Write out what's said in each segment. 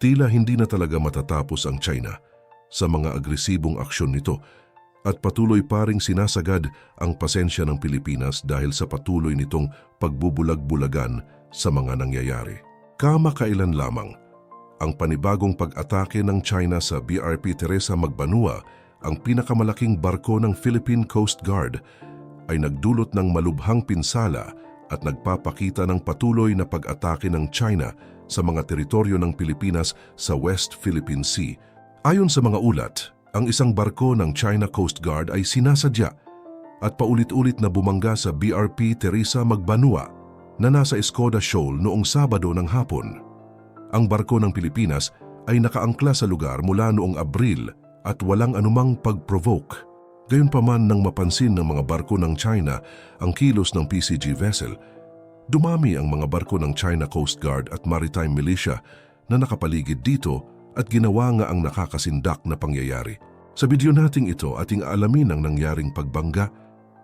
Tila hindi na talaga matatapos ang China sa mga agresibong aksyon nito at patuloy pa ring sinasagad ang pasensya ng Pilipinas dahil sa patuloy nitong pagbubulag-bulagan sa mga nangyayari. Kamakailan lamang, ang panibagong pag-atake ng China sa BRP Teresa Magbanua, ang pinakamalaking barko ng Philippine Coast Guard, ay nagdulot ng malubhang pinsala at nagpapakita ng patuloy na pag-atake ng China sa mga teritoryo ng Pilipinas sa West Philippine Sea. Ayon sa mga ulat, ang isang barko ng China Coast Guard ay sinasadya at paulit-ulit na bumangga sa BRP Teresa Magbanua na nasa Escoda Shoal noong Sabado ng hapon. Ang barko ng Pilipinas ay nakaangkla sa lugar mula noong Abril at walang anumang pag-provoke. Gayunpaman nang mapansin ng mga barko ng China ang kilos ng PCG vessel, dumami ang mga barko ng China Coast Guard at Maritime Militia na nakapaligid dito at ginawa nga ang nakakasindak na pangyayari. Sa video nating ito ating aalamin ang nangyaring pagbangga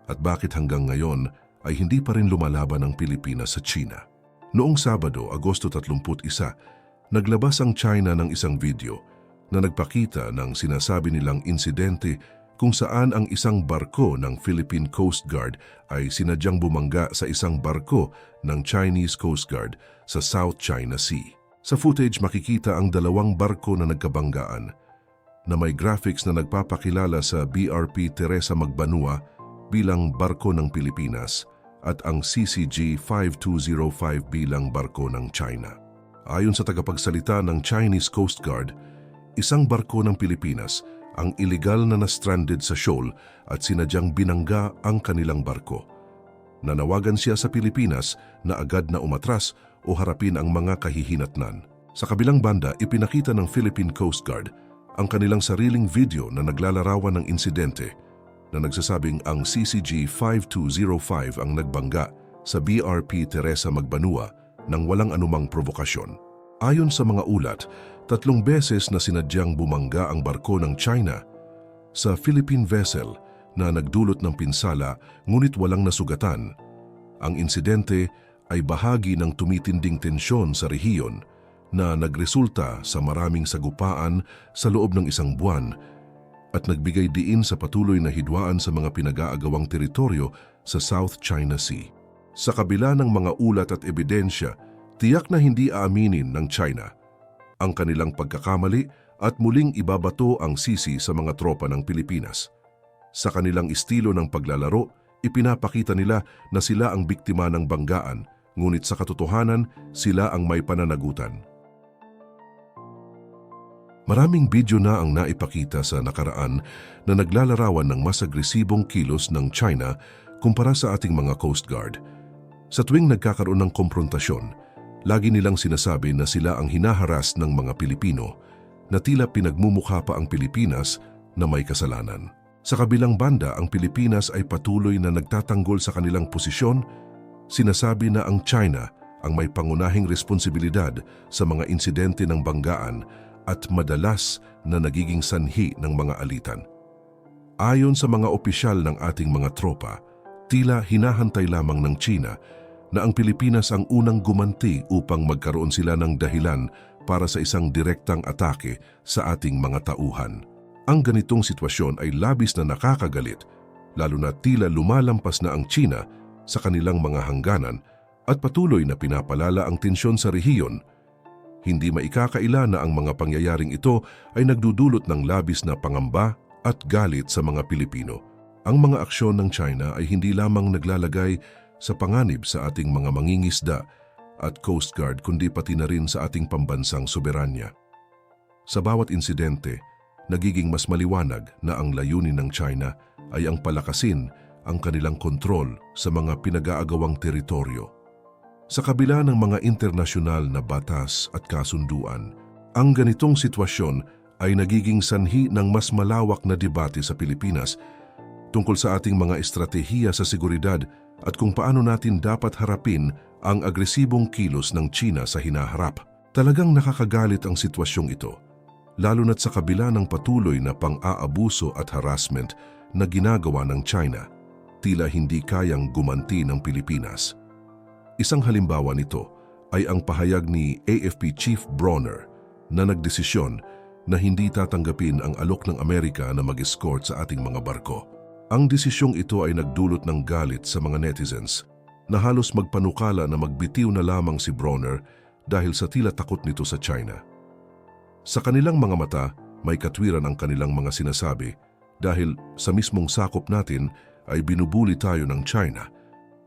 at bakit hanggang ngayon ay hindi pa rin lumalaban ang Pilipinas sa China. Noong Sabado, Agosto 31, naglabas ang China ng isang video na nagpakita ng sinasabi nilang insidente kung saan ang isang barko ng Philippine Coast Guard ay sinadyang bumangga sa isang barko ng Chinese Coast Guard sa South China Sea. Sa footage makikita ang dalawang barko na nagkabanggaan na may graphics na nagpapakilala sa BRP Teresa Magbanua bilang barko ng Pilipinas at ang CCG 5205 bilang barko ng China. Ayon sa tagapagsalita ng Chinese Coast Guard, isang barko ng Pilipinas ang iligal na na-stranded sa shoal at sinadyang binangga ang kanilang barko. Nanawagan siya sa Pilipinas na agad na umatras o harapin ang mga kahihinatnan. Sa kabilang banda, ipinakita ng Philippine Coast Guard ang kanilang sariling video na naglalarawan ng insidente na nagsasabing ang CCG 5205 ang nagbangga sa BRP Teresa Magbanua nang walang anumang provokasyon. Ayon sa mga ulat, tatlong beses na sinadyang bumangga ang barko ng China sa Philippine vessel na nagdulot ng pinsala ngunit walang nasugatan. Ang insidente ay bahagi ng tumitinding tensyon sa rehiyon na nagresulta sa maraming sagupaan sa loob ng isang buwan at nagbigay diin sa patuloy na hidwaan sa mga pinag-aagawang teritoryo sa South China Sea. Sa kabila ng mga ulat at ebidensya, tiyak na hindi aaminin ng China ang kanilang pagkakamali at muling ibabato ang sisi sa mga tropa ng Pilipinas. Sa kanilang estilo ng paglalaro, ipinapakita nila na sila ang biktima ng banggaan, ngunit sa katotohanan, sila ang may pananagutan. Maraming video na ang naipakita sa nakaraan na naglalarawan ng mas agresibong kilos ng China kumpara sa ating mga Coast Guard. Sa tuwing nagkakaroon ng komprontasyon, lagi nilang sinasabi na sila ang hinaharas ng mga Pilipino na tila pinagmumukha pa ang Pilipinas na may kasalanan. Sa kabilang banda, ang Pilipinas ay patuloy na nagtatanggol sa kanilang posisyon, sinasabi na ang China ang may pangunahing responsibilidad sa mga insidente ng banggaan at madalas na nagiging sanhi ng mga alitan. Ayon sa mga opisyal ng ating mga tropa, tila hinahantay lamang ng China na ang Pilipinas ang unang gumanti upang magkaroon sila ng dahilan para sa isang direktang atake sa ating mga tauhan. Ang ganitong sitwasyon ay labis na nakakagalit, lalo na tila lumalampas na ang China sa kanilang mga hangganan at patuloy na pinapalala ang tensyon sa rehiyon hindi maikakaila na ang mga pangyayaring ito ay nagdudulot ng labis na pangamba at galit sa mga Pilipino. Ang mga aksyon ng China ay hindi lamang naglalagay sa panganib sa ating mga mangingisda at Coast Guard kundi pati na rin sa ating pambansang soberanya. Sa bawat insidente, nagiging mas maliwanag na ang layunin ng China ay ang palakasin ang kanilang kontrol sa mga pinag-aagawang teritoryo sa kabila ng mga internasyonal na batas at kasunduan, ang ganitong sitwasyon ay nagiging sanhi ng mas malawak na debate sa Pilipinas tungkol sa ating mga estratehiya sa seguridad at kung paano natin dapat harapin ang agresibong kilos ng China sa hinaharap. Talagang nakakagalit ang sitwasyong ito, lalo na't sa kabila ng patuloy na pang-aabuso at harassment na ginagawa ng China, tila hindi kayang gumanti ng Pilipinas. Isang halimbawa nito ay ang pahayag ni AFP Chief Bronner na nagdesisyon na hindi tatanggapin ang alok ng Amerika na mag-escort sa ating mga barko. Ang desisyong ito ay nagdulot ng galit sa mga netizens na halos magpanukala na magbitiw na lamang si Bronner dahil sa tila takot nito sa China. Sa kanilang mga mata, may katwiran ang kanilang mga sinasabi dahil sa mismong sakop natin ay binubuli tayo ng China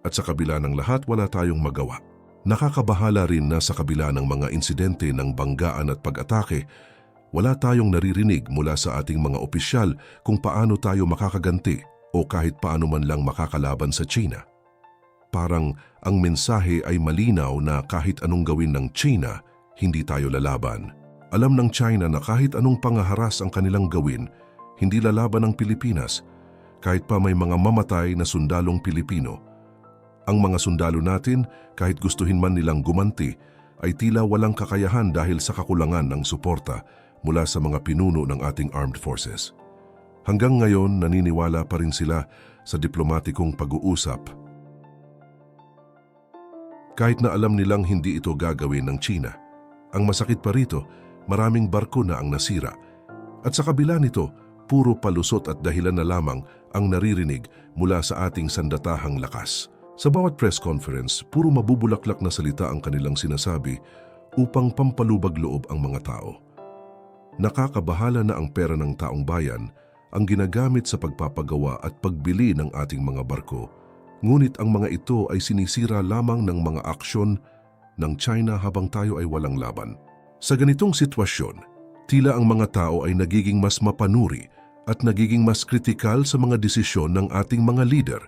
at sa kabila ng lahat wala tayong magawa. Nakakabahala rin na sa kabila ng mga insidente ng banggaan at pag-atake, wala tayong naririnig mula sa ating mga opisyal kung paano tayo makakaganti o kahit paano man lang makakalaban sa China. Parang ang mensahe ay malinaw na kahit anong gawin ng China, hindi tayo lalaban. Alam ng China na kahit anong pangaharas ang kanilang gawin, hindi lalaban ang Pilipinas, kahit pa may mga mamatay na sundalong Pilipino. Ang mga sundalo natin, kahit gustuhin man nilang gumanti, ay tila walang kakayahan dahil sa kakulangan ng suporta mula sa mga pinuno ng ating armed forces. Hanggang ngayon, naniniwala pa rin sila sa diplomatikong pag-uusap. Kahit na alam nilang hindi ito gagawin ng China. Ang masakit pa rito, maraming barko na ang nasira. At sa kabila nito, puro palusot at dahilan na lamang ang naririnig mula sa ating sandatahang lakas. Sa bawat press conference, puro mabubulaklak na salita ang kanilang sinasabi upang pampalubag loob ang mga tao. Nakakabahala na ang pera ng taong bayan ang ginagamit sa pagpapagawa at pagbili ng ating mga barko, ngunit ang mga ito ay sinisira lamang ng mga aksyon ng China habang tayo ay walang laban. Sa ganitong sitwasyon, tila ang mga tao ay nagiging mas mapanuri at nagiging mas kritikal sa mga desisyon ng ating mga leader.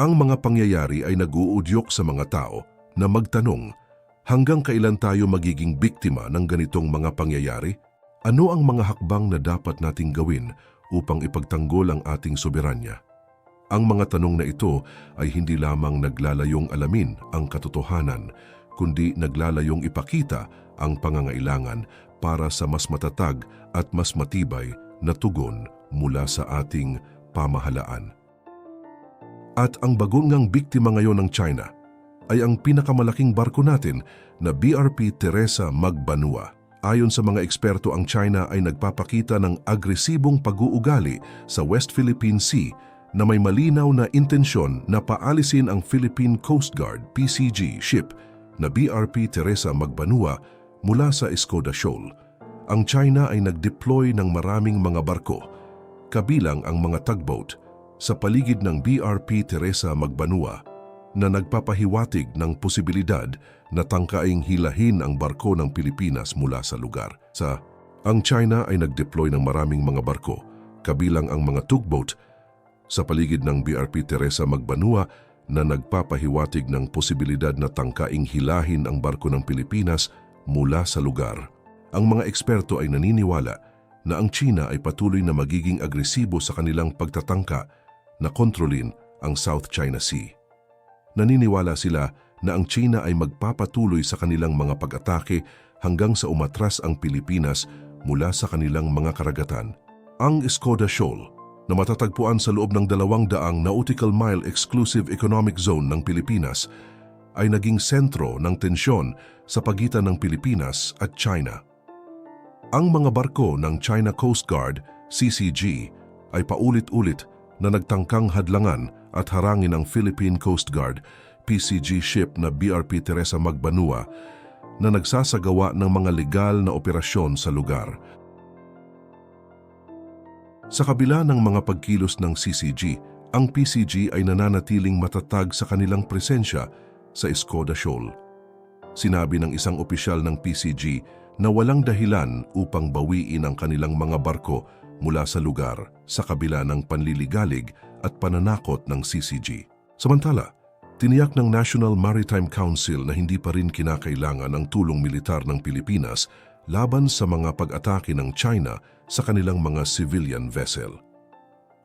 Ang mga pangyayari ay nag-uudyok sa mga tao na magtanong, hanggang kailan tayo magiging biktima ng ganitong mga pangyayari? Ano ang mga hakbang na dapat nating gawin upang ipagtanggol ang ating soberanya? Ang mga tanong na ito ay hindi lamang naglalayong alamin ang katotohanan, kundi naglalayong ipakita ang pangangailangan para sa mas matatag at mas matibay na tugon mula sa ating pamahalaan. At ang bagongang biktima ngayon ng China ay ang pinakamalaking barko natin na BRP Teresa Magbanua. Ayon sa mga eksperto, ang China ay nagpapakita ng agresibong pag-uugali sa West Philippine Sea na may malinaw na intensyon na paalisin ang Philippine Coast Guard PCG ship na BRP Teresa Magbanua mula sa Escoda Shoal. Ang China ay nag-deploy ng maraming mga barko, kabilang ang mga tugboat, sa paligid ng BRP Teresa Magbanua na nagpapahiwatig ng posibilidad na tangkaing hilahin ang barko ng Pilipinas mula sa lugar. Sa ang China ay nag-deploy ng maraming mga barko, kabilang ang mga tugboat, sa paligid ng BRP Teresa Magbanua na nagpapahiwatig ng posibilidad na tangkaing hilahin ang barko ng Pilipinas mula sa lugar. Ang mga eksperto ay naniniwala na ang China ay patuloy na magiging agresibo sa kanilang pagtatangka na kontrolin ang South China Sea. Naniniwala sila na ang China ay magpapatuloy sa kanilang mga pag-atake hanggang sa umatras ang Pilipinas mula sa kanilang mga karagatan. Ang Escoda Shoal, na matatagpuan sa loob ng dalawang daang nautical mile exclusive economic zone ng Pilipinas, ay naging sentro ng tensyon sa pagitan ng Pilipinas at China. Ang mga barko ng China Coast Guard, CCG, ay paulit-ulit na nagtangkang hadlangan at harangin ang Philippine Coast Guard, PCG ship na BRP Teresa Magbanua na nagsasagawa ng mga legal na operasyon sa lugar. Sa kabila ng mga pagkilos ng CCG, ang PCG ay nananatiling matatag sa kanilang presensya sa Escoda Shoal. Sinabi ng isang opisyal ng PCG na walang dahilan upang bawiin ang kanilang mga barko mula sa lugar sa kabila ng panliligalig at pananakot ng CCG. Samantala, tiniyak ng National Maritime Council na hindi pa rin kinakailangan ang tulong militar ng Pilipinas laban sa mga pag-atake ng China sa kanilang mga civilian vessel.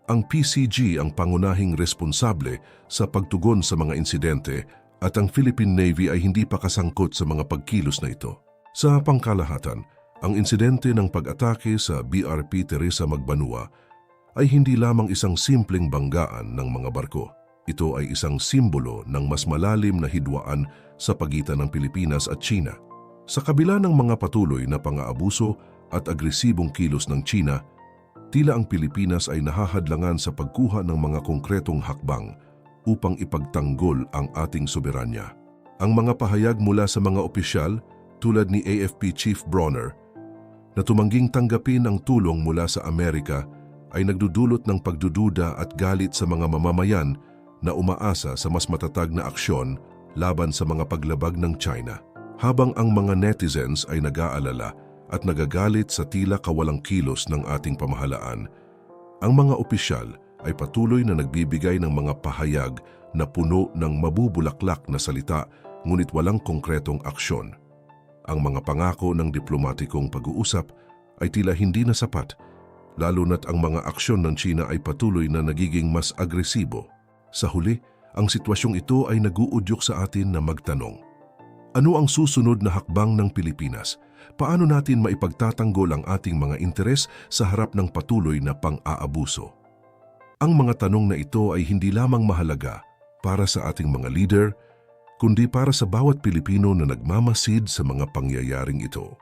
Ang PCG ang pangunahing responsable sa pagtugon sa mga insidente at ang Philippine Navy ay hindi pa kasangkot sa mga pagkilos na ito. Sa pangkalahatan, ang insidente ng pag-atake sa BRP Teresa Magbanua ay hindi lamang isang simpleng banggaan ng mga barko. Ito ay isang simbolo ng mas malalim na hidwaan sa pagitan ng Pilipinas at China. Sa kabila ng mga patuloy na pang-aabuso at agresibong kilos ng China, tila ang Pilipinas ay nahahadlangan sa pagkuha ng mga konkretong hakbang upang ipagtanggol ang ating soberanya. Ang mga pahayag mula sa mga opisyal tulad ni AFP Chief Bronner na tumangging tanggapin ang tulong mula sa Amerika ay nagdudulot ng pagdududa at galit sa mga mamamayan na umaasa sa mas matatag na aksyon laban sa mga paglabag ng China. Habang ang mga netizens ay nag-aalala at nagagalit sa tila kawalang kilos ng ating pamahalaan, ang mga opisyal ay patuloy na nagbibigay ng mga pahayag na puno ng mabubulaklak na salita ngunit walang konkretong aksyon. Ang mga pangako ng diplomatikong pag-uusap ay tila hindi na sapat, lalo na't ang mga aksyon ng China ay patuloy na nagiging mas agresibo. Sa huli, ang sitwasyong ito ay naguudyok sa atin na magtanong. Ano ang susunod na hakbang ng Pilipinas? Paano natin maipagtatanggol ang ating mga interes sa harap ng patuloy na pang-aabuso? Ang mga tanong na ito ay hindi lamang mahalaga para sa ating mga leader, kundi para sa bawat Pilipino na nagmamasid sa mga pangyayaring ito.